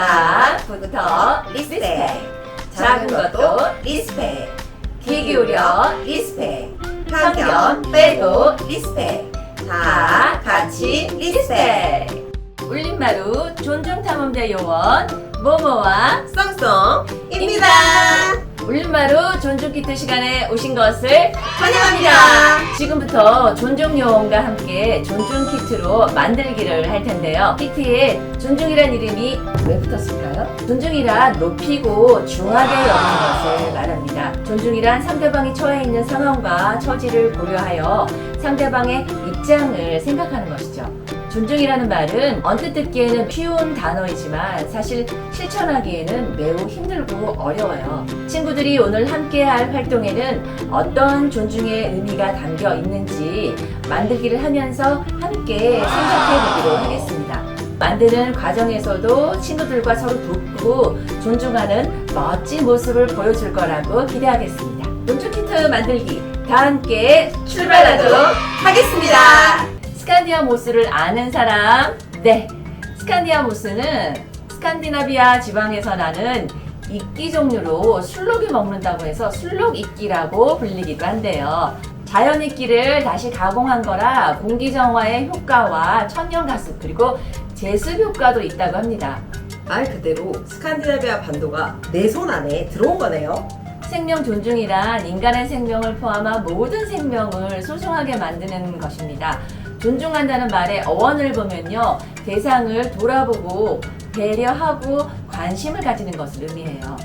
약부터 리스펙. 작은 것도 리스펙. 귀 기울여 리스펙. 편견 빼고 리스펙. 다 같이 리스펙. 울림마루 존중탐험대 요원 모모와 썽썽입니다. 울림마루 존중 키트 시간에 오신 것을 환영합니다. 지금부터 존중 요원과 함께 존중 키트로 만들기를 할 텐데요. 키트에 존중이란 이름이 왜 붙었을까요? 존중이란 높이고 중하게 여기는 것을 말합니다. 존중이란 상대방이 처해 있는 상황과 처지를 고려하여 상대방의 입장을 생각하는 것이죠. 존중이라는 말은 언뜻 듣기에는 쉬운 단어이지만 사실 실천하기에는 매우 힘들고 어려워요. 친구들이 오늘 함께 할 활동에는 어떤 존중의 의미가 담겨 있는지 만들기를 하면서 함께 생각해 보기로 하겠습니다. 만드는 과정에서도 친구들과 서로 돕고 존중하는 멋진 모습을 보여줄 거라고 기대하겠습니다. 존중 키트 만들기 다 함께 출발하도록 하겠습니다. 스칸디아 모스를 아는 사람? 네. 스칸디아 모스는 스칸디나비아 지방에서 나는 이끼 종류로 술록이 먹는다고 해서 술록 이끼라고 불리기도 한데요. 자연 이끼를 다시 가공한 거라 공기 정화의 효과와 천연가스 그리고 제습 효과도 있다고 합니다. 말 그대로 스칸디나비아 반도가 내 손 안에 들어온 거네요. 생명 존중이란 인간의 생명을 포함한 모든 생명을 소중하게 만드는 것입니다. 존중한다는 말의 어원을 보면요. 대상을 돌아보고 배려하고 관심을 가지는 것을 의미해요.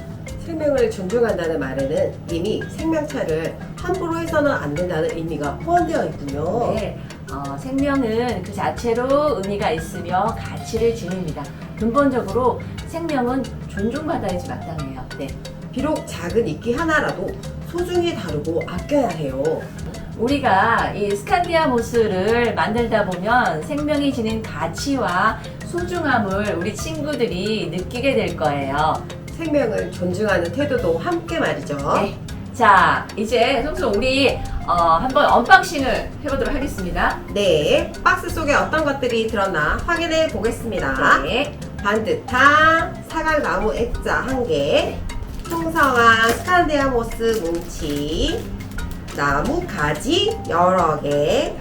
생명을 존중한다는 말에는 이미 생명차를 함부로 해서는 안 된다는 의미가 포함되어 있군요. 네, 어, 생명은 그 자체로 의미가 있으며 가치를 지닙니다. 근본적으로 생명은 존중받아야지 마땅해요. 네. 비록 작은 이끼 하나라도 소중히 다루고 아껴야 해요. 우리가 이 스칸디아 모스를 만들다 보면 생명이 지닌 가치와 소중함을 우리 친구들이 느끼게 될 거예요. 생명을 존중하는 태도도 함께 말이죠. 네. 자, 이제 송송 우리 어, 한번 언박싱을 해보도록 하겠습니다. 네, 박스 속에 어떤 것들이 들었나 확인해 보겠습니다. 네. 반듯한 사각나무 액자 한 개, 풍성한 스칸디아 모스 뭉치, 나무 가지 여러 개,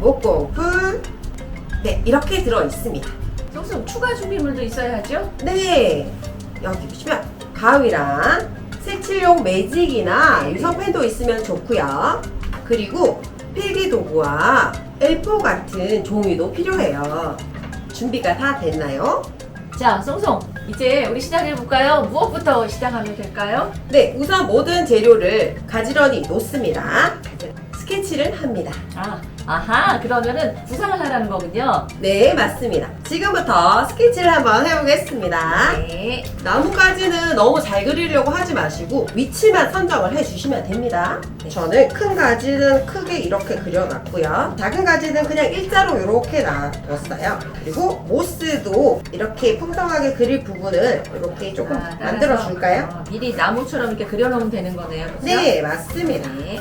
목공풀, 네 이렇게 들어 있습니다. 송송 추가 준비물도 있어야죠. 네, 여기 보시면 가위랑 색칠용 매직이나 네. 유성펜도 있으면 좋고요. 그리고 필기 도구와 A4 같은 종이도 필요해요. 준비가 다 됐나요? 자, 송송 이제 우리 시작해 볼까요? 무엇부터 시작하면 될까요? 네, 우선 모든 재료를 가지런히 놓습니다. 스케치를 합니다. 아, 아하, 그러면은 구상을 하라는 거군요. 네, 맞습니다. 지금부터 스케치를 한번 해보겠습니다. 네. 나무까지는 너무 잘 그리려고 하지 마시고 위치만 선정을 해주시면 됩니다. 네. 저는 큰 가지는 크게 이렇게 그려놨고요. 작은 가지는 그냥 일자로 이렇게 놔뒀어요. 그리고 모스도 이렇게 풍성하게 그릴 부분을 이렇게 조금 아, 따라서, 만들어줄까요? 어, 미리 나무처럼 이렇게 그려놓으면 되는 거네요. 그죠? 네, 맞습니다. 네.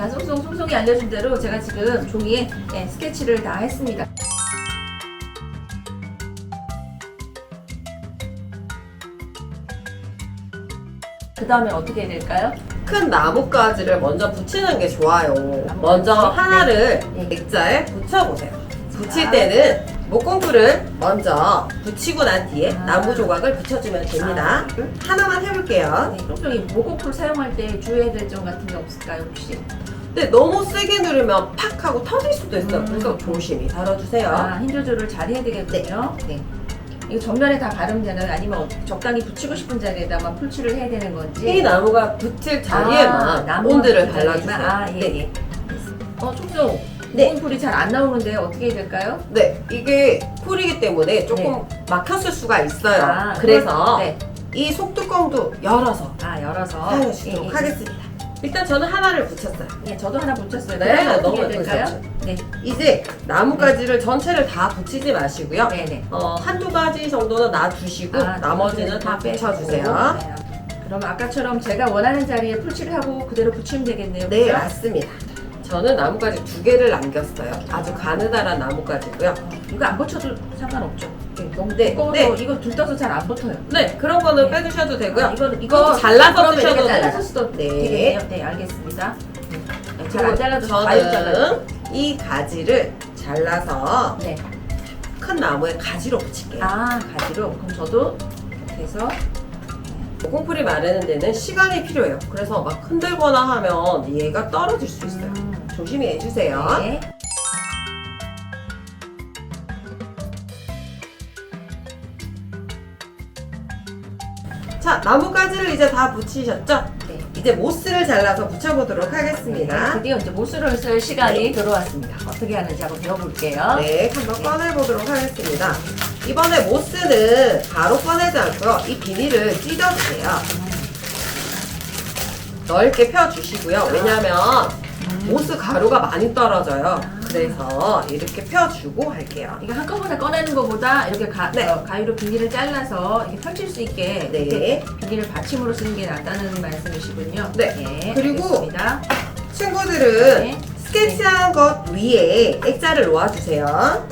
자, 송송, 송송이 알려준 대로 제가 지금 종이에 네, 스케치를 다 했습니다. 그 다음에 어떻게 해야 될까요? 큰 나뭇가지를 먼저 붙이는 게 좋아요. 먼저 하나를 네. 액자에 붙여보세요. 붙일 아. 때는 목공풀을 먼저 붙이고 난 뒤에 아. 나무 조각을 붙여주면 됩니다. 하나만 해볼게요. 네, 송송이 모고풀 사용할 때 주의해야 될 점 같은 게 없을까요, 혹시? 근데 너무 세게 누르면 팍 하고 터질 수도 있어요. 음. 그래서 조심히 다뤄주세요. 아, 힘 조절을 잘 해야 되겠군요. 네. 이거 전면에 다 바르면 되나요? 아니면 적당히 붙이고 싶은 자리에다만 풀칠을 해야 되는 건지? 이 나무가 붙을 자리에만 아, 나무가 온들을 붙을 자리에만? 발라주세요. 아, 예, 네. 예. 어, 총종. 네. 모공풀이 잘 안 나오는데 어떻게 해야 될까요? 네, 이게 풀이기 때문에 조금 막혔을 수가 있어요. 네. 아, 그래서 네. 이 속뚜껑도 열어서 아, 열어서. 사용하시도록 예, 예. 하겠습니다. 일단 저는 하나를 붙였어요. 예, 저도 하나 붙였어요. 네, 그다음에 어떻게 해야 될까요? 네. 이제 나뭇가지를 전체를 다 붙이지 마시고요. 네, 네. 어, 한두 가지 정도는 놔두시고 아, 나머지는 다 빼주고. 붙여주세요. 네. 그럼 아까처럼 제가 원하는 자리에 풀칠을 하고 그대로 붙이면 되겠네요. 네, 그죠? 맞습니다. 저는 나뭇가지 두 개를 남겼어요. 아주 가느다란 나뭇가지고요. 이거 안 붙여도 상관없죠. 너무 네, 두꺼워서 네. 이거 둘러서 잘 안 붙어요. 네, 그런 거는 네. 빼주셔도 되고요. 아, 이거는 이거 잘라서 그러면 드셔도 이렇게 돼요. 잘라서 네. 되겠네요. 네, 알겠습니다. 네, 잘안 잘라도 저는 과육 잘라요. 이 가지를 잘라서 네. 큰 나무에 가지로 붙일게요. 아 가지로 그럼 저도 이렇게 해서 콩풀이 마르는 데는 시간이 필요해요. 그래서 막 흔들거나 하면 얘가 떨어질 수 있어요. 음, 조심히 해주세요. 네. 자, 나무가지를 이제 다 붙이셨죠? 네. 이제 모스를 잘라서 붙여보도록 네, 하겠습니다. 드디어 이제 모스를 쓸 시간이 들어왔습니다. 어떻게 하는지 한번 배워볼게요. 네, 한번 꺼내보도록 하겠습니다. 이번에 모스는 바로 꺼내지 않고요. 이 비닐을 찢어주세요. 넓게 펴주시고요. 왜냐면 모스 가루가 많이 떨어져요. 그래서 이렇게 펴주고 할게요. 이거 한꺼번에 꺼내는 것보다 이렇게 가, 네. 어, 가위로 비닐을 잘라서 이렇게 펼칠 수 있게 네. 이렇게 비닐을 받침으로 쓰는 게 낫다는 말씀이시군요. 네. 그리고 알겠습니다. 친구들은 네. 스케치한 것 위에 액자를 놓아주세요.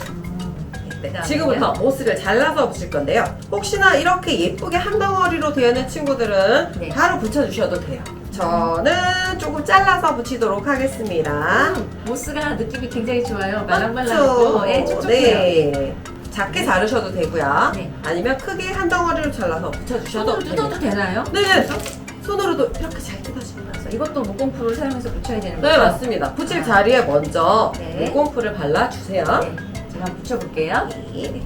네? 지금부터 모스를 잘라서 붙일 건데요. 혹시나 이렇게 예쁘게 한 덩어리로 되어 있는 친구들은 네. 바로 붙여주셔도 돼요. 저는 조금 잘라서 붙이도록 하겠습니다. 음, 모스가 느낌이 굉장히 좋아요. 말랑말랑하고 예, 촉촉해요. 네. 작게 자르셔도 되고요. 네. 아니면 크게 한 덩어리로 잘라서 붙여주셔도 손으로 뜯어도 됩니다. 되나요? 네. 손으로도 이렇게 잘 뜯어줍니다. 그래서 이것도 목공풀을 사용해서 붙여야 되는 네, 거죠? 맞습니다. 붙일 자리에 먼저 네. 물공풀을 발라주세요. 네. 제가 한번 붙여볼게요. 네.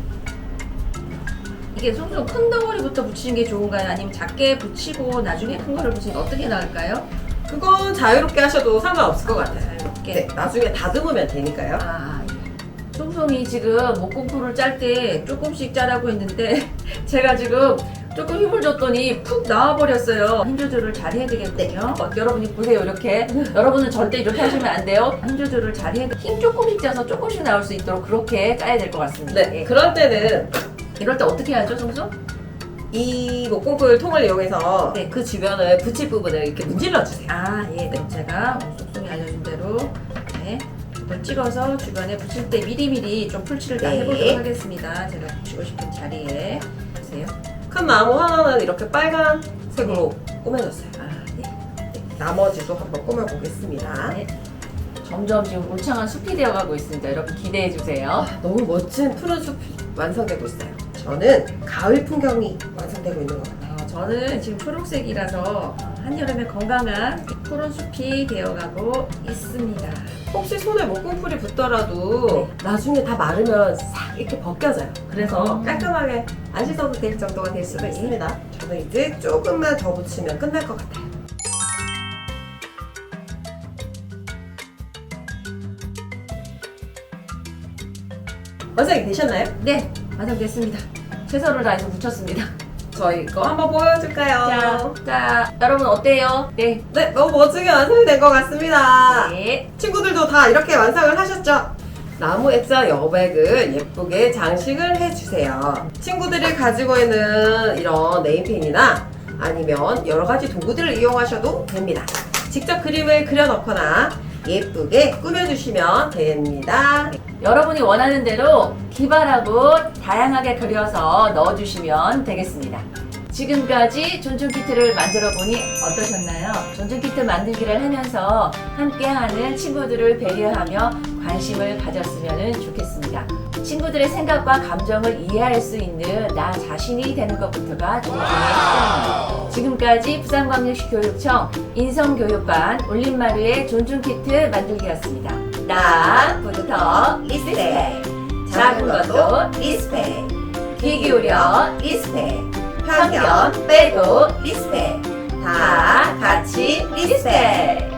이게 송송 큰 덩어리부터 붙이는 게 좋은가요? 아니면 작게 붙이고 나중에 큰 거를 붙이는 게 어떻게 나을까요? 그건 자유롭게 하셔도 상관없을 것 같아요. 이렇게. 네, 나중에 다듬으면 되니까요. 아, 예. 송송이 지금 목공풀을 짤 때 조금씩 짜라고 했는데 제가 지금 조금 힘을 줬더니 푹 나와버렸어요. 힘 조절을 잘 해야 되겠군요. 어, 여러분이 보세요, 이렇게. 여러분은 절대 이렇게 하시면 안 돼요. 힘 조절을 잘 해야 돼. 힘 조금씩 짜서 조금씩 나올 수 있도록 그렇게 짜야 될 것 같습니다. 네, 예. 그럴 때는 이럴 때 어떻게 하죠, 송송? 이 목공풀 통을 이용해서 네. 그 주변을 붙일 부분을 이렇게 문질러 주세요. 아, 예. 네. 제가 송송이 알려준 대로 네. 이걸 찍어서 주변에 붙일 때 미리미리 좀 풀칠을 다 네. 해보도록 하겠습니다. 제가 붙이고 싶은 자리에. 보세요. 큰 나무 하나는 이렇게 빨간색으로 꾸며줬어요. 아, 네. 네, 나머지도 한번 꾸며보겠습니다. 네. 점점 지금 울창한 숲이 되어가고 있습니다. 여러분 기대해 주세요. 아, 너무 멋진 푸른 숲이 완성되고 있어요. 저는 가을 풍경이 완성되고 있는 것 같아요. 어, 저는 지금 초록색이라서 한여름에 건강한 푸른 숲이 되어가고 있습니다. 혹시 손에 목공풀이 붙더라도 나중에 다 마르면 싹 이렇게 벗겨져요. 그래서 음. 깔끔하게 안 씻어도 될 정도가 될 수도 있습니다. 저는 이제 조금만 더 붙이면 끝날 것 같아요. 완성이 되셨나요? 네, 완성됐습니다. 최선을 다해서 붙였습니다. 저희 거 한번 보여줄까요? 자, 자, 여러분 어때요? 네. 네, 너무 멋지게 완성이 된 것 같습니다. 네. 친구들도 다 이렇게 완성을 하셨죠? 나무 액자 여백을 예쁘게 장식을 해주세요. 친구들이 가지고 있는 이런 네임펜이나 아니면 여러 가지 도구들을 이용하셔도 됩니다. 직접 그림을 그려놓거나 예쁘게 꾸며주시면 됩니다. 여러분이 원하는 대로 기발하고 다양하게 그려서 넣어주시면 되겠습니다. 지금까지 존중 키트를 만들어 보니 어떠셨나요? 존중 키트 만들기를 하면서 함께하는 친구들을 배려하며 관심을 가졌으면 좋겠습니다. 친구들의 생각과 감정을 이해할 수 있는 나 자신이 되는 것부터가 시작입니다. 지금까지 부산광역시 교육청 인성교육반 올림마루의 존중 키트 만들기였습니다. 나부터 리스펙 작은 것도 리스펙 귀 기울여 리스펙 편견 빼고 리스펙 다 같이 리스펙